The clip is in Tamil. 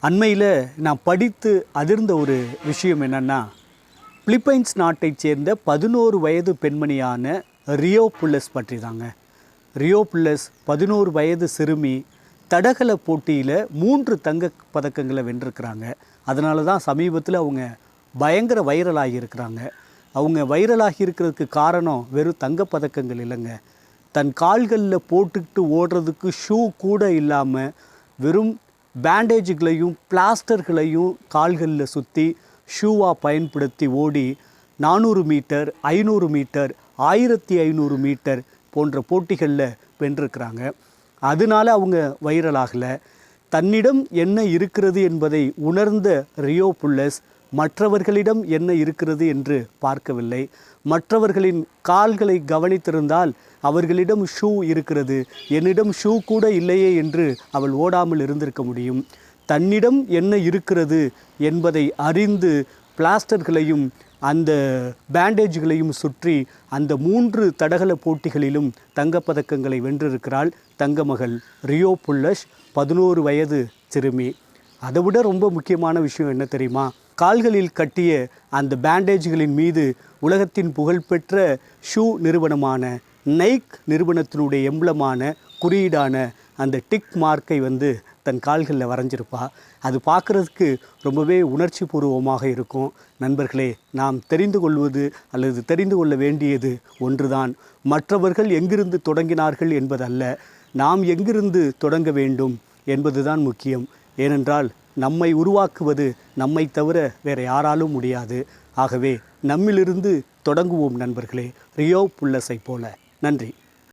அண்மையில் நான் படித்து அதிர்ந்த ஒரு விஷயம் என்னென்னா பிலிப்பைன்ஸ் நாட்டைச் சேர்ந்த பதினோரு வயது பெண்மணியான ரியோ புல்லஸ் பற்றி தாங்க ரியோ புல்லஸ் பதினோரு வயது சிறுமி தடகள போட்டியில் மூன்று தங்க பதக்கங்களை வென்றிருக்கிறாங்க. அதனால தான் சமீபத்தில் அவங்க பயங்கர வைரலாகி இருக்கிறாங்க. அவங்க வைரலாகி இருக்கிறதுக்கு காரணம் வெறும் தங்கப் பதக்கங்கள் இல்லைங்க. தன் கால்களில் போட்டுக்கிட்டு ஓடுறதுக்கு ஷூ கூட இல்லாமல் வெறும் பேண்டேஜுகளையும் பிளாஸ்டர்களையும் கால்களில் சுற்றி ஷூவாக பயன்படுத்தி ஓடி நானூறு மீட்டர் ஐநூறு மீட்டர் ஆயிரத்தி ஐநூறு மீட்டர் போன்ற போட்டிகளில் வென்றிருக்கிறாங்க. அதனால அவங்க வைரல் ஆகலை. தன்னிடம் என்ன இருக்கிறது என்பதை உணர்ந்த ரியோ புல்லஸ் மற்றவர்களிடம் என்ன இருக்கிறது என்று பார்க்கவில்லை. மற்றவர்களின் கால்களை கவனித்திருந்தால் அவர்களிடம் ஷூ இருக்கிறது. என்னிடம் ஷூ கூட இல்லையே என்று அவள் ஓடாமல் இருந்திருக்க முடியும். தன்னிடம் என்ன இருக்கிறது என்பதை அறிந்து பிளாஸ்டர்களையும் அந்த பேண்டேஜ்களையும் சுற்றி அந்த மூன்று தடகள போட்டிகளிலும் தங்கப்பதக்கங்களை வென்றிருக்கிறாள் தங்கமகள் ரியோ புல்லஷ் பதினோரு வயது சிறுமி. அதை விட ரொம்ப முக்கியமான விஷயம் என்ன தெரியுமா? கால்களில் கட்டிய அந்த பேண்டேஜ்களின் மீது உலகத்தின் புகழ்பெற்ற ஷூ நிறுவனமான நைக் நிறுவனத்தினுடைய எம்பளமான குறியீடான அந்த டிக் மார்க்கை வந்து தன் கால்களில் வரைஞ்சிருப்பா. அது பார்க்குறதுக்கு ரொம்பவே உணர்ச்சி பூர்வமாக இருக்கும். நண்பர்களே நாம் தெரிந்து கொள்வது அல்லது தெரிந்து கொள்ள வேண்டியது ஒன்றுதான். மற்றவர்கள் எங்கிருந்து தொடங்கினார்கள் என்பதல்ல. நாம் எங்கிருந்து தொடங்க வேண்டும் என்பதுதான் முக்கியம். ஏனென்றால் நம்மை உருவாக்குவது நம்மை தவிர வேறு யாராலும் முடியாது. ஆகவே நம்மிலிருந்து தொடங்குவோம் நண்பர்களே. ரியோ புல்லஸை போல. நன்றி.